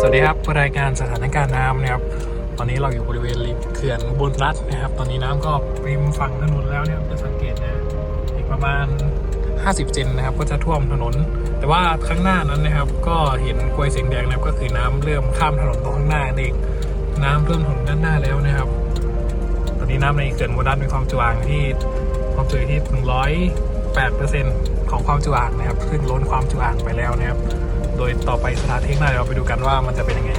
สวัสดีครับรายการสถานการณ์น้ำนะครับ ตอนนี้เราอยู่บริเวณริมเขื่อนบนรัฐนะครับ ตอนนี้น้ำก็ริมฝั่งถนนแล้วเนี่ยจะสังเกตนะอีกประมาณ 50 เซนนะครับ ก็จะท่วมถนน แต่ว่าข้างหน้านั้นนะครับ ก็เห็นกลวยเสียงแดงนะครับก็คือน้ำเริ่มข้ามถนนตรงข้างหน้าเองน้ำเริ่มถนนด้านหน้าแล้วนะครับ ตอนนี้น้ำในเขื่อนบลรัฐมีความจุอ่างที่ความจุอยู่ที่ ถึง108เปอร์เซ็นต์ของความจุอ่างนะครับ ซึ่งล้นความจุอ่างไปแล้วนะครับ โดยต่อไปสถานเทคหน้าเราไปดูกันว่ามันจะเป็นยังไง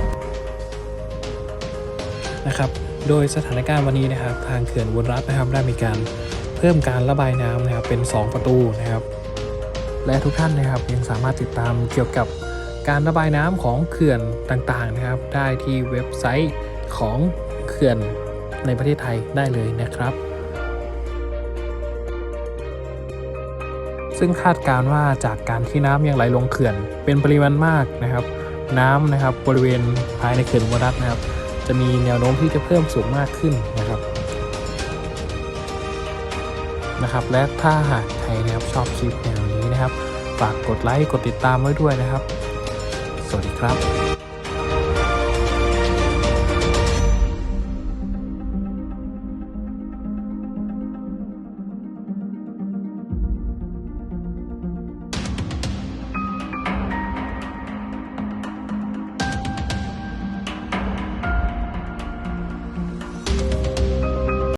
นะครับ โดยสถานการณ์วันนี้นะครับ ทางเขื่อนอุบลรัฐนะครับได้มีการเพิ่มการระบายน้ำนะครับเป็น 2 ประตูนะครับ และทุกท่านนะครับยังสามารถติดตามเกี่ยวกับการระบายน้ำของเขื่อนต่างๆนะครับ ได้ที่เว็บไซต์ของเขื่อนในประเทศไทยได้เลยนะครับ ซึ่งคาดการว่าจากการที่น้ำยังไหลลงเขื่อน เป็นปริมาณมากนะครับ น้ำนะครับบริเวณภายในเขื่อนอุบลรัฐนะครับ จะมีแนวโน้มที่จะเพิ่มสูงมากขึ้นนะครับนะครับ และถ้าหากใครนะครับชอบคลิปแนวนี้นะครับ ฝากกดไลค์กดติดตามไว้ด้วยนะครับ สวัสดีครับ